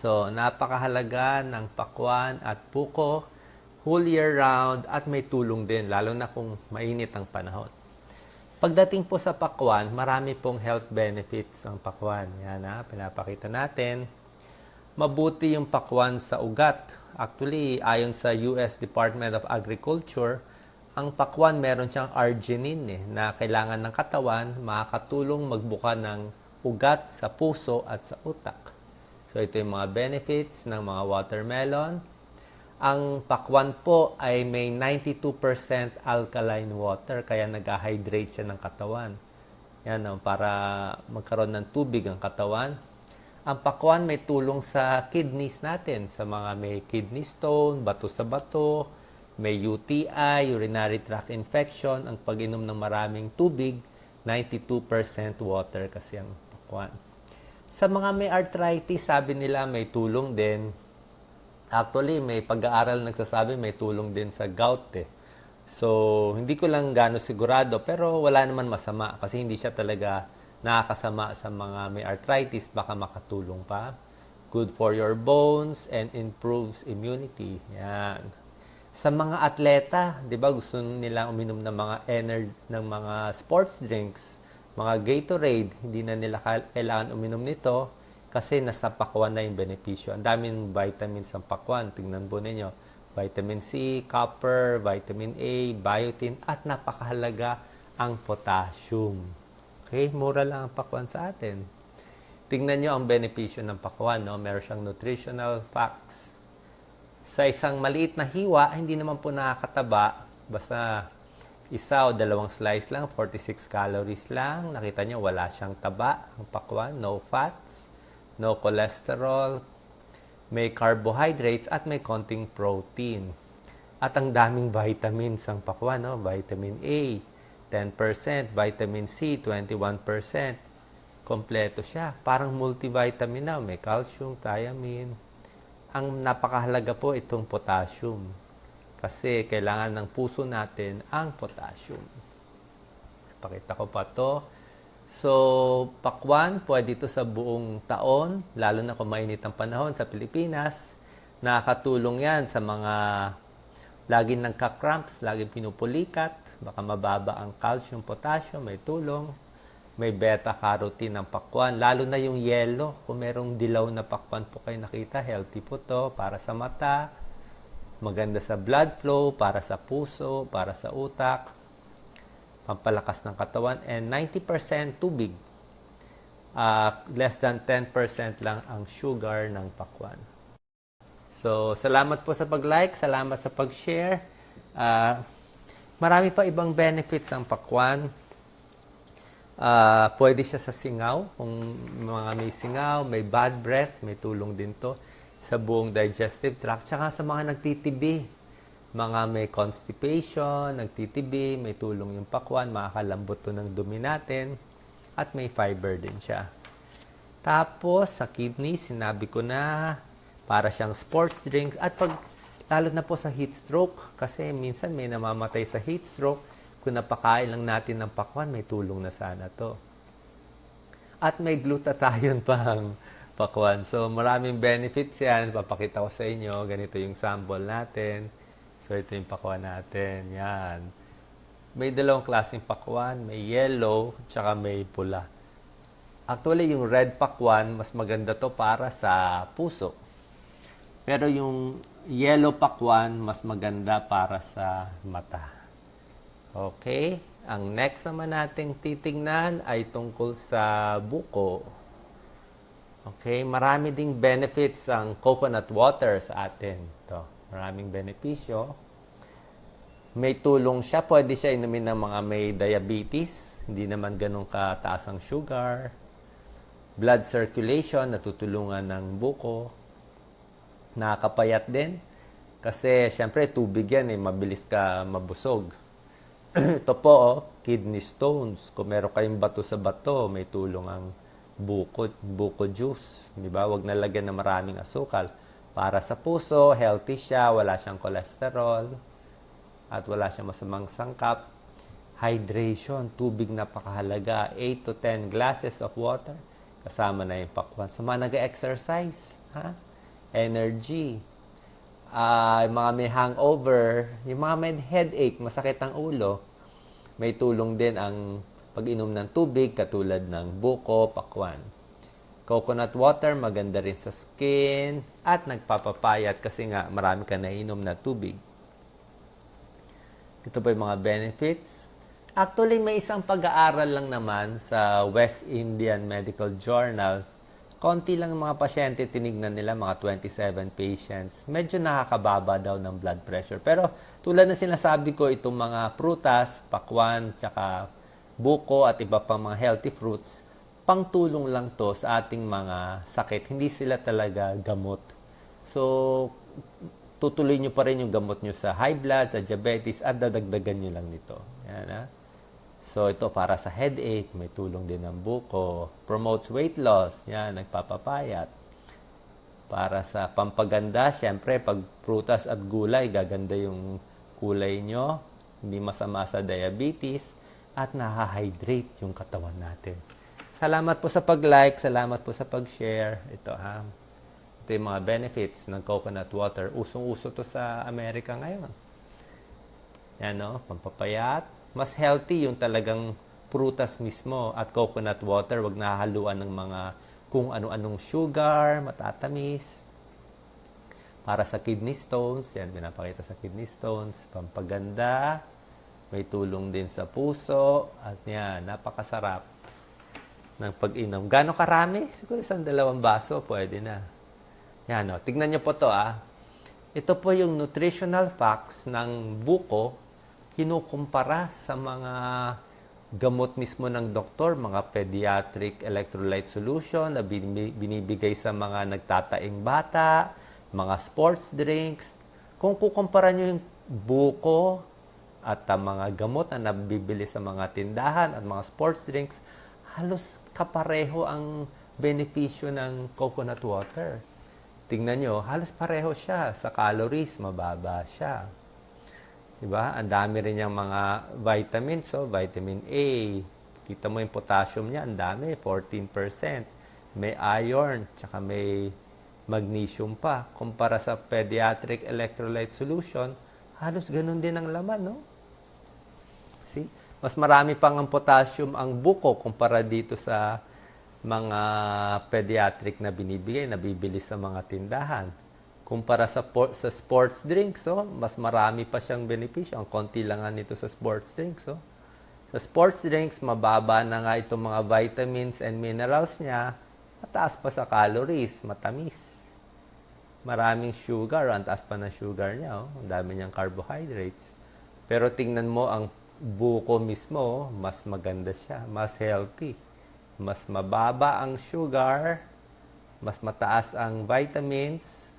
So, napakahalaga ng pakwan at puko whole year round at may tulong din, lalo na kung mainit ang panahon. Pagdating po sa pakwan, marami pong health benefits ang pakwan. Yan ha, pinapakita natin. Mabuti yung pakwan sa ugat. Actually, ayon sa US Department of Agriculture, ang pakwan meron siyang arginine eh, na kailangan ng katawan makakatulong magbuka ng ugat sa puso at sa utak. So ito yung mga benefits ng mga watermelon. Ang pakwan po ay may 92% alkaline water kaya nag-hydrate siya ng katawan. Yan oh, para magkaroon ng tubig ang katawan. Ang pakwan may tulong sa kidneys natin, sa mga may kidney stone, bato sa bato, may UTI, urinary tract infection, ang pag-inom ng maraming tubig, 92% water kasi ang pakwan. Sa mga may arthritis, sabi nila may tulong din. Actually, may pag-aaral nagsasabi may tulong din sa gout eh. So, hindi ko lang gano sigurado pero wala naman masama kasi hindi siya talaga nakakasama sa mga may arthritis, baka makatulong pa. Good for your bones and improves immunity. Yan. Sa mga atleta, 'di ba, gusto nila uminom ng mga energy ng mga sports drinks, mga Gatorade, hindi na nila kailangan uminom nito kasi nasa pakwan na yung benepisyo. Ang daming vitamins ang pakwan. Tingnan po ninyo. Vitamin C, copper, vitamin A, biotin, at napakahalaga ang potassium. Okay, mura lang ang pakwan sa atin. Tingnan nyo ang benepisyo ng pakwan. No? Meron siyang nutritional facts. Sa isang maliit na hiwa, hindi naman po nakakataba. Basta isa o dalawang slice lang, 46 calories lang. Nakita nyo, wala siyang taba. Ang pakwan, no fats, no cholesterol, may carbohydrates at may konting protein. At ang daming vitamins ang pakwan, no? Vitamin A, 10%, vitamin C, 21%. Kompleto siya. Parang multivitamin na. May calcium, thiamine. Ang napakahalaga po itong potassium. Kasi kailangan ng puso natin ang potassium. Pakita ko pa to. So, pakwan, pwede ito sa buong taon, lalo na kung mainit ang panahon sa Pilipinas. Nakakatulong yan sa mga laging nagka-cramps, laging pinupulikat, baka mababa ang calcium, potassium, may tulong. May beta-carotene ang pakwan, lalo na yung yellow. Kung merong dilaw na pakwan po kayo nakita, healthy po to para sa mata, maganda sa blood flow, para sa puso, para sa utak pampalakas ng katawan, and 90% tubig. Uh, less than 10% lang ang sugar ng pakwan. So, salamat po sa pag-like, salamat sa pag-share. Uh, marami pa ibang benefits ang pakwan. Uh, pwede siya sa singaw. Kung mga may singaw, may bad breath, may tulong din to sa buong digestive tract. Tsaka sa mga nagtitibi, mga may constipation, nagtitibi, may tulong yung pakwan, makakalambot to ng dumi natin, at may fiber din siya. Tapos, sa kidney, sinabi ko na, para siyang sports drinks, at pag, lalo na po sa heat stroke, kasi minsan may namamatay sa heat stroke, kung napakain lang natin ng pakwan, may tulong na sana to. At may glutathione pang pakwan. So, maraming benefits yan. Papakita ko sa inyo. Ganito yung sample natin. So, ito yung pakwan natin. Yan. May dalawang klaseng pakwan. May yellow, tsaka may pula. Actually, yung red pakwan, mas maganda to para sa puso. Pero yung yellow pakwan, mas maganda para sa mata. Okay? Ang next naman nating titingnan ay tungkol sa buko. Okay? Marami ding benefits ang coconut water sa atin. Ito. Maraming benepisyo. May tulong siya. Pwede siya inumin ng mga may diabetes. Hindi naman ganun kataas ang sugar. Blood circulation, natutulungan ng buko. Nakakapayat din. Kasi, syempre, tubig yan eh. Mabilis ka mabusog. Ito po, oh, kidney stones. Kung meron kayong bato sa bato, may tulong ang buko, buko juice. Di ba? Huwag nalagyan ng maraming asukal para sa puso, healthy siya, wala siyang cholesterol, at wala siyang masamang sangkap. Hydration, tubig napakahalaga, 8 to 10 glasses of water, kasama na yung pakwan. Sa mga nag-exercise, ha? energy. Ah, yung mga may hangover, yung mga may headache, masakit ang ulo, may tulong din ang pag-inom ng tubig katulad ng buko, pakwan. Coconut water, maganda rin sa skin at nagpapapayat kasi nga marami ka nainom na tubig. Ito pa yung mga benefits. Actually, may isang pag-aaral lang naman sa West Indian Medical Journal. Konti lang ang mga pasyente tinignan nila, mga 27 patients. Medyo nakakababa daw ng blood pressure. Pero tulad na sinasabi ko, itong mga prutas, pakwan, tsaka buko at iba pang mga healthy fruits, pangtulong lang to sa ating mga sakit. Hindi sila talaga gamot. So, tutuloy nyo pa rin yung gamot nyo sa high blood, sa diabetes, at dadagdagan nyo lang nito. Yan, ha? So, ito para sa headache, may tulong din ng buko. Promotes weight loss, yan, nagpapapayat. Para sa pampaganda, syempre, pag prutas at gulay, gaganda yung kulay nyo. Hindi masama sa diabetes. At nahahydrate yung katawan natin. Salamat po sa pag-like, salamat po sa pag-share. Ito ha. Ito yung mga benefits ng coconut water. Usong-uso to sa Amerika ngayon. Yan no, pampapayat. Mas healthy yung talagang prutas mismo at coconut water. Wag nahaluan ng mga kung ano-anong sugar, matatamis. Para sa kidney stones, yan pinapakita sa kidney stones, pampaganda, may tulong din sa puso, at yan, napakasarap ng pag-inom. Gano'ng karami? Siguro isang dalawang baso, pwede na. Yan, o. Tignan niyo po to, ah. Ito po yung nutritional facts ng buko kinukumpara sa mga gamot mismo ng doktor, mga pediatric electrolyte solution na bini- binibigay sa mga nagtataing bata, mga sports drinks. Kung kukumpara nyo yung buko at ang mga gamot na nabibili sa mga tindahan at mga sports drinks, halos kapareho ang benepisyo ng coconut water. Tingnan nyo, halos pareho siya. Sa calories, mababa siya. Diba? Ang dami rin niyang mga vitamins. So, vitamin A. Kita mo yung potassium niya, ang dami, 14%. May iron, tsaka may magnesium pa. Kumpara sa pediatric electrolyte solution, halos ganun din ang laman, no? Mas marami pang ang potassium ang buko kumpara dito sa mga pediatric na binibigay, nabibili sa mga tindahan. Kumpara sa, sa sports drinks, so, mas marami pa siyang benepisyo. Ang konti lang nito sa sports drinks. So. Sa sports drinks, mababa na nga itong mga vitamins and minerals niya. Mataas pa sa calories, matamis. Maraming sugar, ang taas pa ng sugar niya. Oh. Ang dami niyang carbohydrates. Pero tingnan mo ang buko mismo, mas maganda siya, mas healthy. Mas mababa ang sugar, mas mataas ang vitamins,